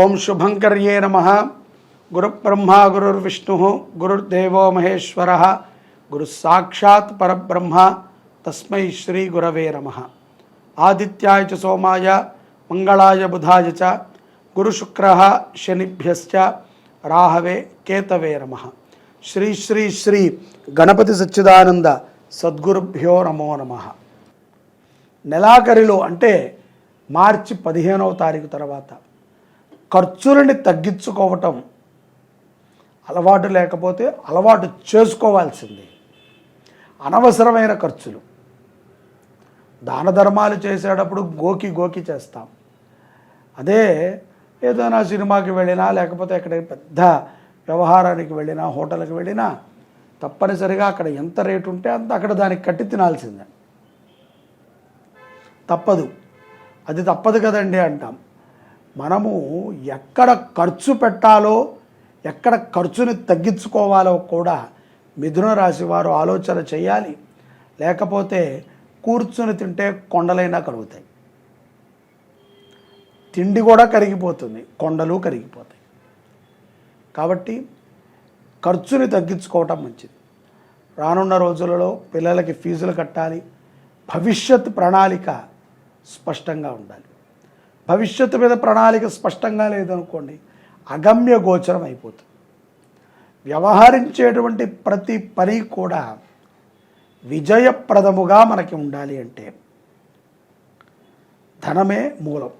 ఓం శుభంకర్యే నమ. గురుబ్రహ్మ గురుర్విష్ణు గురుర్దేవో మహేశ్వర. గురు సాక్షాత్ పరబ్రహ్మ. తస్మై శ్రీ గురవే నమ. ఆదిత్యాయ చ సోమాయ మంగళాయ బుధాయ చ గురుశుక్ర శనిభ్యశ్చ రాహవే కేతవే నమ. శ్రీ శ్రీ శ్రీ గణపతి సచ్చిదానంద సద్గురుభ్యో నమో నమ. నెలాఖరిలో అంటే మార్చి పదిహేనవ తారీఖు తర్వాత ఖర్చులని తగ్గించుకోవటం. అలవాటు లేకపోతే అలవాటు చేసుకోవాల్సింది. అనవసరమైన ఖర్చులు. దాన ధర్మాలు చేసేటప్పుడు గోకి గోకి చేస్తాం. అదే ఏదైనా సినిమాకి వెళ్ళినా లేకపోతే ఎక్కడ పెద్ద వ్యవహారానికి వెళ్ళినా హోటల్కి వెళ్ళినా తప్పనిసరిగా అక్కడ ఎంత రేటు ఉంటే అంత అక్కడ దానికి కట్టి తినాల్సిందే. తప్పదు. అది తప్పదు కదండి అంటాం. మనము ఎక్కడ ఖర్చు పెట్టాలో ఎక్కడ ఖర్చుని తగ్గించుకోవాలో కూడా మిథున రాశి వారు ఆలోచన చేయాలి. లేకపోతే కూర్చుని తింటే కొండలైనా కరుగుతాయి. తిండి కూడా కరిగిపోతుంది కొండలు కరిగిపోతాయి. కాబట్టి ఖర్చుని తగ్గించుకోవటం మంచిది. రానున్న రోజులలో పిల్లలకి ఫీజులు కట్టాలి. భవిష్యత్ ప్రణాళిక స్పష్టంగా ఉండాలి. భవిష్యత్తు మీద ప్రణాళిక స్పష్టంగా లేదనుకోండి అగమ్య గోచరం అయిపోతుంది. వ్యవహరించేటువంటి ప్రతి పని కూడా విజయప్రదముగా మనకి ఉండాలి అంటే ధనమే మూలం.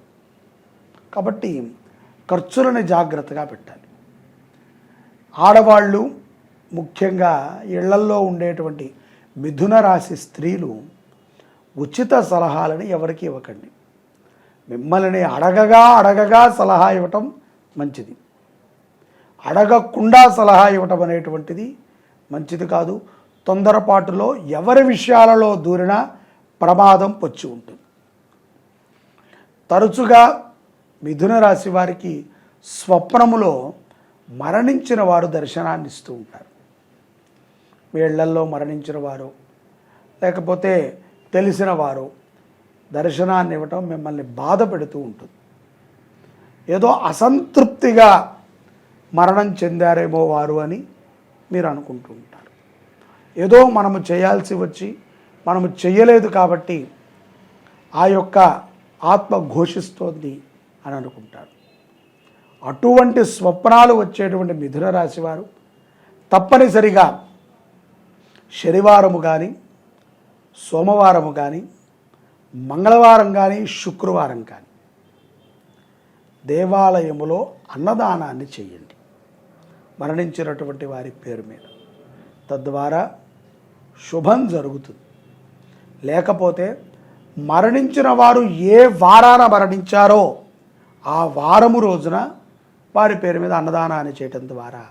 కాబట్టి ఖర్చులని జాగ్రత్తగా పెట్టాలి. ఆడవాళ్ళు ముఖ్యంగా ఇళ్ళల్లో ఉండేటువంటి మిథున రాశి స్త్రీలు ఉచిత సలహాలని ఎవరికి ఇవ్వకండి. మిమ్మల్ని అడగగా అడగగా సలహా ఇవ్వటం మంచిది. అడగకుండా సలహా ఇవ్వటం అనేటువంటిది మంచిది కాదు. తొందరపాటులో ఎవరి విషయాలలో దూరినా ప్రమాదం పొచ్చి ఉంటుంది. తరచుగా మిథున రాశి వారికి స్వప్నములో మరణించిన వారు దర్శనాన్ని ఇస్తూ ఉంటారు. వీళ్ళల్లో మరణించిన వారు లేకపోతే తెలిసిన వారు దర్శనాన్ని ఇవ్వటం మిమ్మల్ని బాధ పెడుతూ ఉంటుంది. ఏదో అసంతృప్తిగా మరణం చెందారేమో వారు అని మీరు అనుకుంటూ ఉంటారు. ఏదో మనము చేయాల్సి వచ్చి మనము చెయ్యలేదు కాబట్టి ఆ యొక్క ఆత్మ ఘోషిస్తోంది అని అనుకుంటారు. అటువంటి స్వప్నాలు వచ్చేటువంటి మిథున రాశివారు తప్పనిసరిగా శనివారము కానీ సోమవారము కానీ మంగళవారం కానీ శుక్రవారం కానీ దేవాలయములో అన్నదానాన్ని చేయండి. మరణించినటువంటి వారి పేరు మీద. తద్వారా శుభం జరుగుతుంది. లేకపోతే మరణించిన వారు ఏ వారాన మరణించారో ఆ వారము రోజున వారి పేరు మీద అన్నదానాన్ని చేయటం ద్వారా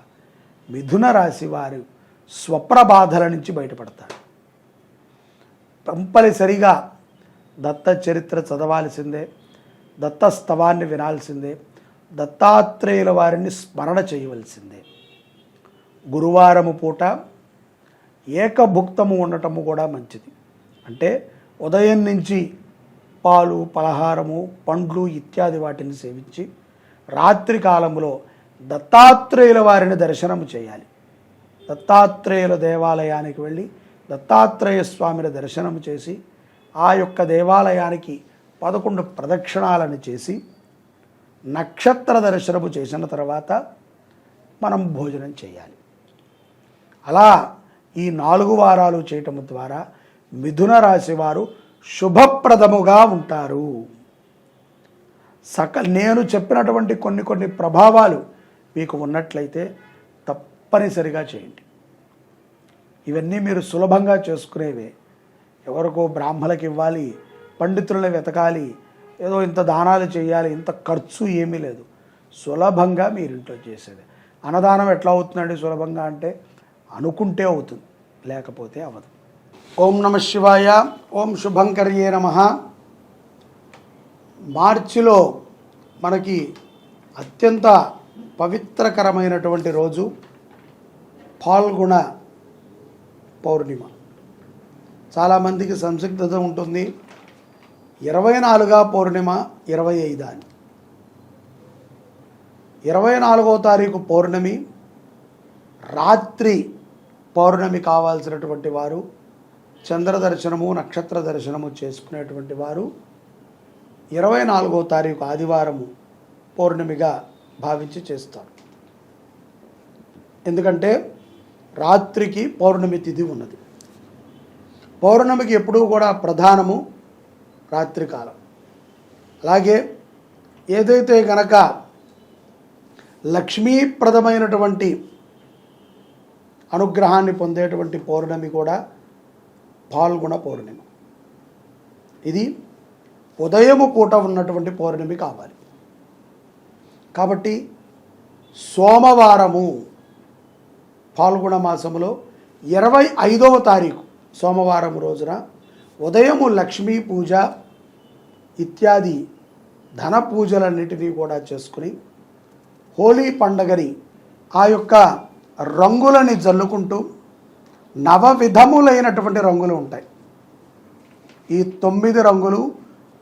మిథున రాశి వారు స్వప్న బాధల నుంచి బయటపడతారు. కంపల్సరిగా దత్త చరిత్ర చదవాల్సిందే దత్తస్తవాన్ని వినాల్సిందే దత్తాత్రేయుల వారిని స్మరణ చేయవలసిందే. గురువారము పూట ఏకభుక్తము ఉండటము కూడా మంచిది. అంటే ఉదయం నుంచి పాలు పలహారము పండ్లు ఇత్యాది వాటిని సేవించి రాత్రి కాలంలో దత్తాత్రేయుల వారిని దర్శనము చేయాలి. దత్తాత్రేయుల దేవాలయానికి వెళ్ళి దత్తాత్రేయ స్వామిని దర్శనము చేసి ఆ యొక్క దేవాలయానికి పదకొండు ప్రదక్షిణాలను చేసి నక్షత్ర దర్శనము చేసిన తర్వాత మనం భోజనం చేయాలి. అలా ఈ నాలుగు వారాలు చేయటం ద్వారా మిథున రాశి వారు శుభప్రదముగా ఉంటారు. సక నేను చెప్పినటువంటి కొన్ని కొన్ని ప్రభావాలు మీకు ఉన్నట్లయితే తప్పనిసరిగా చేయండి. ఇవన్నీ మీరు సులభంగా చేసుకునేవే. ఎవరికో బ్రాహ్మణులకు ఇవ్వాలి పండితులను వెతకాలి ఏదో ఇంత దానాలు చేయాలి ఇంత ఖర్చు ఏమీ లేదు. సులభంగా మీరు ఇంట్లో చేసేది. అన్నదానం ఎట్లా అవుతుందండి సులభంగా అంటే అనుకుంటే అవుతుంది లేకపోతే అవ్వదు. ఓం నమ శివాయ ఓం శుభంకర్యే నమ. మార్చిలో మనకి అత్యంత పవిత్రకరమైనటువంటి రోజు పాల్గొన పౌర్ణిమ. చాలామందికి సంసిగ్ధత ఉంటుంది. ఇరవై నాలుగా పౌర్ణిమ ఇరవై ఐదా అని. ఇరవై నాలుగో తారీఖు పౌర్ణమి రాత్రి పౌర్ణమి కావాల్సినటువంటి వారు చంద్ర దర్శనము నక్షత్ర దర్శనము చేసుకునేటువంటి వారు ఇరవై నాలుగో తారీఖు ఆదివారము పౌర్ణమిగా భావించి చేస్తారు. ఎందుకంటే రాత్రికి పౌర్ణమి తిథి ఉన్నది. పౌర్ణమికి ఎప్పుడూ కూడా ప్రధానము రాత్రికాలం. అలాగే ఏదైతే గనక లక్ష్మీప్రదమైనటువంటి అనుగ్రహాన్ని పొందేటువంటి పౌర్ణమి కూడా పాల్గొన పౌర్ణమి. ఇది ఉదయము పూట ఉన్నటువంటి పౌర్ణమి కావాలి. కాబట్టి సోమవారము పాల్గొన మాసములో ఇరవై ఐదవ తారీఖు సోమవారం రోజున ఉదయము లక్ష్మీ పూజ ఇత్యాది ధన పూజలన్నిటినీ కూడా చేసుకుని హోలీ పండగని ఆ యొక్క రంగులని జల్లుకుంటూ నవ విధములైనటువంటి రంగులు ఉంటాయి. ఈ తొమ్మిది రంగులు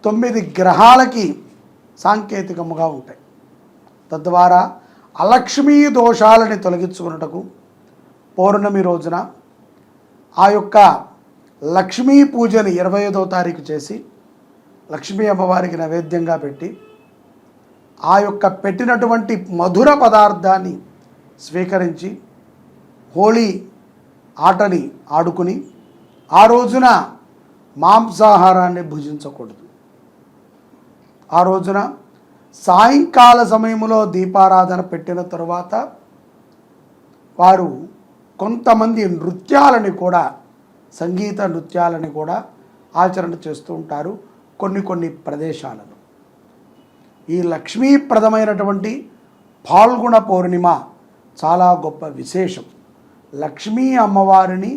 తొమ్మిది గ్రహాలకి సాంకేతికముగా ఉంటాయి. తద్వారా అలక్ష్మీ దోషాలని తొలగించుకున్నటకు పౌర్ణమి రోజున ఆ యొక్క లక్ష్మీ పూజని ఇరవై ఐదో తారీఖు చేసి లక్ష్మీ అమ్మవారికి నైవేద్యంగా పెట్టి ఆ యొక్క పెట్టినటువంటి మధుర పదార్థాన్ని స్వీకరించి హోళీ ఆటని ఆడుకుని ఆ రోజున మాంసాహారాన్ని భుజించకూడదు. ఆ రోజున సాయంకాల సమయంలో దీపారాధన పెట్టిన తరువాత వారు కొంతమంది నృత్యాలని కూడా సంగీత నృత్యాలని కూడా ఆచరణ చేస్తూ ఉంటారు కొన్ని కొన్ని ప్రదేశాలలో. ఈ లక్ష్మీప్రదమైనటువంటి పాల్గొన పౌర్ణిమ చాలా గొప్ప విశేషం. లక్ష్మీ అమ్మవారిని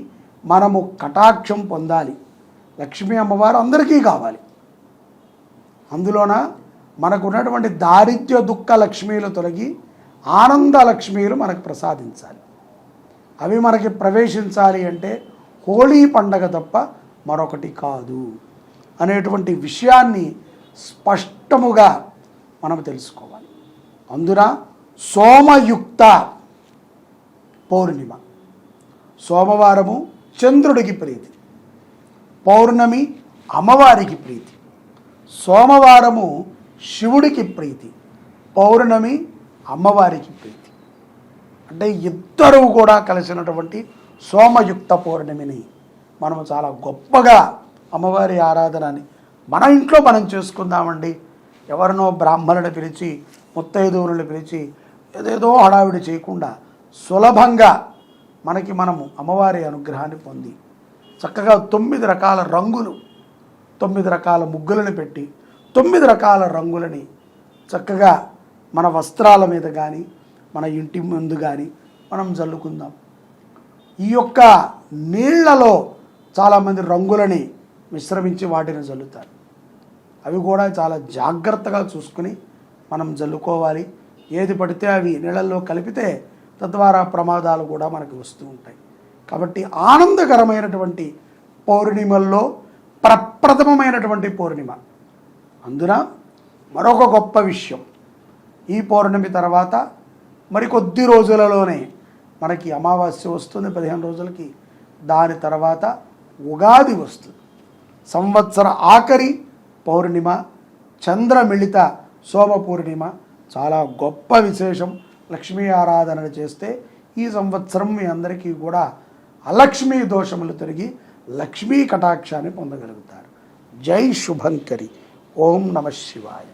మనము కటాక్షం పొందాలి. లక్ష్మీ అమ్మవారు అందరికీ కావాలి. అందులోన మనకు ఉన్నటువంటి దారిద్ర్య దుఃఖ లక్ష్మీలు తొలగి ఆనంద లక్ష్మీలు మనకు ప్రసాదించాలి. అవి మనకి ప్రవేశించాలి అంటే హోళీ పండగ తప్ప మరొకటి కాదు అనేటువంటి విషయాన్ని స్పష్టముగా మనం తెలుసుకోవాలి. అందున సోమయుక్త పౌర్ణిమ. సోమవారము చంద్రుడికి ప్రీతి. పౌర్ణమి అమ్మవారికి ప్రీతి. సోమవారము శివుడికి ప్రీతి. పౌర్ణమి అమ్మవారికి ప్రీతి. అంటే ఇద్దరు కూడా కలిసినటువంటి సోమయుక్త పౌర్ణమిని మనం చాలా గొప్పగా అమ్మవారి ఆరాధనని మన ఇంట్లో మనం చేసుకుందామండి. ఎవరినో బ్రాహ్మణుని పిలిచి ముత్తైదువులను పిలిచి ఏదేదో హడావిడి చేయకుండా సులభంగా మనకి మనము అమ్మవారి అనుగ్రహాన్ని పొంది చక్కగా తొమ్మిది రకాల రంగులు తొమ్మిది రకాల ముగ్గులను పెట్టి తొమ్మిది రకాల రంగులని చక్కగా మన వస్త్రాల మీద కానీ మన ఇంటి ముందు కానీ మనం జల్లుకుందాం. ఈ యొక్క నీళ్ళలో చాలామంది రంగులని మిశ్రమించి వాటిని జల్లుతారు. అవి కూడా చాలా జాగ్రత్తగా చూసుకుని మనం జల్లుకోవాలి. ఏది పడితే అవి నీళ్ళల్లో కలిపితే తద్వారా ప్రమాదాలు కూడా మనకు వస్తూ ఉంటాయి. కాబట్టి ఆనందకరమైనటువంటి పౌర్ణిమల్లో ప్రప్రథమమైనటువంటి పౌర్ణిమ. అందున మరొక గొప్ప విషయం. ఈ పౌర్ణమి తర్వాత మరికొద్ది రోజులలోనే మనకి అమావాస్య వస్తుంది పదిహేను రోజులకి. దాని తర్వాత ఉగాది వస్తుంది. సంవత్సర ఆఖరి పౌర్ణిమ చంద్రమిళిత సోమ పూర్ణిమ. చాలా గొప్ప విశేషం. లక్ష్మీ ఆరాధన చేస్తే ఈ సంవత్సరం మీ అందరికీ కూడా అలక్ష్మీ దోషములు తిరిగి లక్ష్మీ కటాక్షాన్ని పొందగలుగుతారు. జై శుభంకరి. ఓం నమ శివాయ.